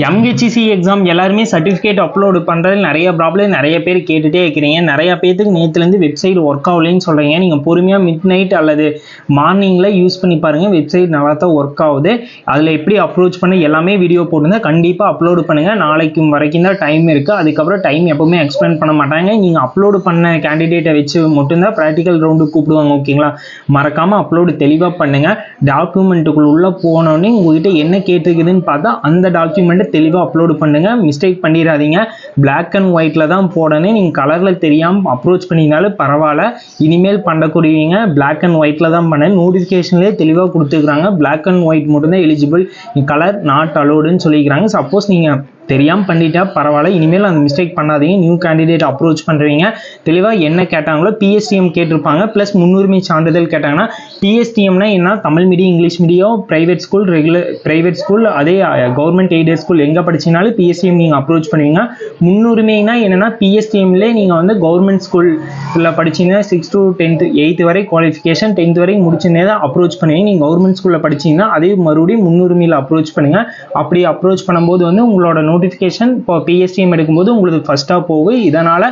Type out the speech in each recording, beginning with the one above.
எம்ஹெச்சிசி exam எல்லாருமே certificate upload பண்ணுறது நிறைய ப்ராப்ளம் நிறைய பேர் கேட்டுகிட்டே இருக்கிறீங்க. நிறைய பேர்த்துக்கு நேற்றுலேருந்து வெப்சைட் ஒர்க் ஆகலைன்னு சொல்கிறீங்க நீங்கள் பொறுமையாக மிட் நைட் அல்லது மார்னிங்கில் யூஸ் பண்ணி பாருங்கள் வெப்சைட் நல்லா தான் ஒர்க் ஆகுது. அதில் எப்படி அப்ரோச் பண்ணி எல்லாமே வீடியோ போட்டுருந்தா கண்டிப்பாக அப்லோடு பண்ணுங்கள் நாளைக்கும் வரைக்கும் தான் டைம் இருக்குது அதுக்கப்புறம் டைம் எப்போவுமே எக்ஸ்பிளைன் பண்ண மாட்டாங்க. நீங்கள் அப்லோடு பண்ண கேண்டிடேட்டை வச்சு மட்டும்தான் ப்ராக்டிக்கல் ரவுண்டு கூப்பிடுவாங்க ஓகேங்களா மறக்காமல் அப்லோடு தெளிவாக பண்ணுங்கள் டாக்குமெண்ட்டுக்குள்ளே உள்ளே போனோடனே உங்கள்கிட்ட என்ன கேட்டுருக்குதுன்னு பார்த்தா அந்த டாக்குமெண்ட்டை தெளிவாக அப்லோடு பண்ணுங்கள் மிஸ்டேக் பண்ணிடாதீங்க. பிளாக் அண்ட் ஒயிட்டில் தான் போடணும். நீங்கள் கலரில் தெரியாமல் அப்ரோச் பண்ணியிருந்தாலும் பரவாயில்ல. இனிமேல் பண்ணக்கூடியவங்க பிளாக் அண்ட் ஒயிட்டில் தான் பண்ண நோட்டிஃபிகேஷன்லேயே தெளிவாக கொடுத்துருக்குறாங்க. பிளாக் அண்ட் ஒயிட் மட்டும்தான் எலிஜிபிள் கலர் நாட் அலோடுன்னு சொல்லிக்கிறாங்க. சப்போஸ் நீங்கள் தெரியாமல் பண்ணிட்டா பரவாயில்ல. இனிமேல் அந்த மிஸ்டேக் பண்ணாதீங்க. நியூ கேண்டிடேட் அப்ரோச் பண்ணுறீங்க தெளிவாக என்ன கேட்டாங்களோ பிஎஸ்டிஎம் கேட்டிருப்பாங்க. ப்ளஸ் முன்னுரிமை சான்றிதழ் கேட்டாங்கன்னா பிஎஸ்டிஎம்னா என்ன? Tamil medium English medium private school regular private school அதே கவர்மெண்ட் எய்டட் ஸ்கூல் எங்கே படிச்சினாலும் பிஎஸ்டிஎம் நீங்கள் அப்ரோச் பண்ணுவீங்க. முன்னுரிமைனா என்னென்னா பிஎஸ்டிஎம்லே நீங்கள் வந்து கவர்மெண்ட் ஸ்கூலில் படிச்சீங்கன்னா சிக்ஸ் டு டென்த்து எயித்து வரை குவாலிஃபிகேஷன் டென்த் வரைக்கும் முடிச்சுனே தான் அப்ரோச் பண்ணுவீங்க. நீங்கள் கவர்மெண்ட் ஸ்கூலில் படிச்சீங்கன்னா அதே மறுபடியும் முன்னுரிமையில் அப்ரோச் பண்ணுங்கள் அப்படி அப்ரோச் பண்ணும்போது வந்து உங்களோட நோட்டிஃபிகேஷன் இப்போ பிஎஸ்டிஎம் எடுக்கும்போது உங்களுக்கு ஃபஸ்ட்டாக போகும். இதனால்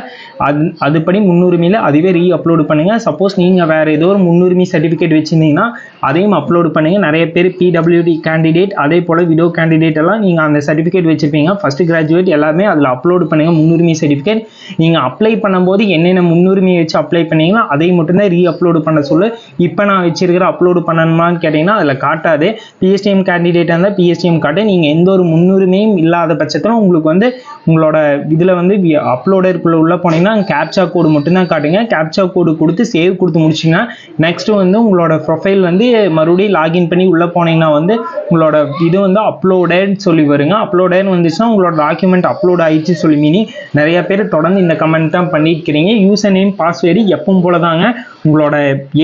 அது அதுபடி முன்னுரிமையில் அதுவே ரீ அப்லோடு பண்ணுங்கள் சப்போஸ் நீங்கள் வேறு ஏதோ ஒரு முன்னுரிமை சர்டிஃபிகேட் வச்சுருந்தீங்கன்னா அதையும் அப்லோடு பண்ணுங்கள் நிறைய பேர் பிடபிள்யூடி கேண்டிடேட் அதே போல் விடோ கேண்டிடேட் எல்லாம் நீங்கள் அந்த சர்டிஃபிகேட் வச்சுருப்பீங்க. ஃபஸ்ட்டு கிராஜுவேட் எல்லாமே அதில் அப்லோடு பண்ணுங்கள் முன்னுரிமை சர்டிஃபிகேட் நீங்கள் அப்ளை பண்ணும்போது என்னென்ன முன்னுரிமையை வச்சு அப்ளை பண்ணீங்களோ அதை மட்டும்தான் ரீ அப்லோடு பண்ண சொல்லு. இப்போ நான் வச்சிருக்கிற அப்லோடு பண்ணணுமான்னு கேட்டிங்கன்னா அதில் காட்டாது. பிஎஸ்டிஎம் கேண்டிடேட்டாக இருந்தால் பிஎஸ்டிஎம் காட்டு. நீங்கள் எந்த ஒரு முன்னுரிமையும் இல்லாத பட்சத்தில் உங்களுக்கு வந்து உங்களோட இதில் வந்து அப்லோடருக்குள்ளே உள்ளே போனீங்கன்னா கேப்சா கோடு மட்டும்தான் காட்டுங்க. கேப்சா கோடு கொடுத்து சேவ் கொடுத்து முடிச்சிங்கன்னா நெக்ஸ்ட்டு வந்து உங்களோட ப்ரொஃபைல் வந்து மறுபடியும் லாகின் பண்ணி உள்ளே போனீங்கன்னா வந்து உங்களோட இது வந்து அப்லோடேன்னு சொல்லி வருங்க. அப்லோடேன்னு வந்துச்சுன்னா உங்களோட டாக்குமெண்ட் அப்லோட் ஆயிடுச்சு சொல்லி மீனி நிறைய பேர் தொடர்ந்து இந்த கமெண்ட் தான் பண்ணியிருக்கிறீங்க. யூசர் நேம் பாஸ்வேர்டு எப்பவும் போல தாங்க உங்களோட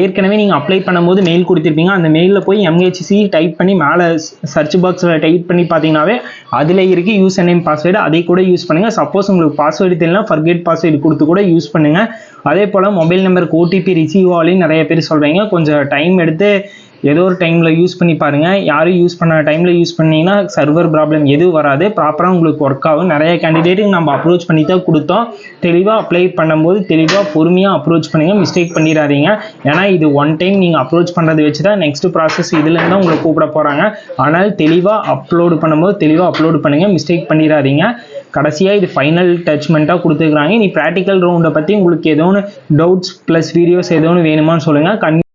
ஏற்கனவே நீங்கள் அப்ளை பண்ணும்போது மெயில் கொடுத்துருப்பீங்க. அந்த மெயிலில் போய் எம்ஹெச்சி டைப் பண்ணி மேலே சர்ச் பாக்ஸில் டைப் பண்ணி பார்த்தீங்கன்னாவே அதில் இருக்கு யூசர் நேம் பாஸ்வேர்டு அதை கூட யூஸ் பண்ணுங்கள் சப்போஸ் உங்களுக்கு பாஸ்வேர்டு தெரியல ஃபர்கெட் பாஸ்வேர்டு கொடுத்து கூட யூஸ் பண்ணுங்கள் அதே போல் மொபைல் நம்பருக்கு ஓடிபி ரிசீவ் ஆகலையும் நிறைய பேர் சொல்கிறீங்க கொஞ்சம் டைம் எடுத்து ஏதோ ஒரு டைமில் யூஸ் பண்ணி பாருங்கள் யாரும் யூஸ் பண்ண டைமில் யூஸ் பண்ணீங்கன்னா சர்வர் ப்ராப்ளம் எதுவும் வராது. ப்ராப்பராக உங்களுக்கு ஒர்க் ஆகும். நிறைய கேண்டிடேட்டுக்கு நம்ம அப்ரோச் பண்ணி தான் கொடுத்தோம். தெளிவாக அப்ளை பண்ணும்போது தெளிவாக பொறுமையாக அப்ரோச் பண்ணுங்கள் மிஸ்டேக் பண்ணிடாதீங்க. ஏன்னா இது ஒன் டைம் நீங்கள் அப்ரோச் பண்ணுறதை வச்சு தான் நெக்ஸ்ட் ப்ராசஸ் இதுலேருந்து தான் உங்களை கூப்பிட போகிறாங்க ஆனால் தெளிவாக அப்லோடு பண்ணும்போது தெளிவாக அப்லோடு பண்ணுங்கள் மிஸ்டேக் பண்ணிடாதீங்க. கடைசியாக இது ஃபைனல் டச்மெண்ட்டாக கொடுத்துருக்குறாங்க. நீ ப்ராக்டிக்கல் ரவுண்டை பற்றி உங்களுக்கு ஏதோ ஒன்று டவுட்ஸ் ப்ளஸ் வீடியோஸ் ஏதோ ஒன்று வேணுமான்னு சொல்லுங்கள் கண்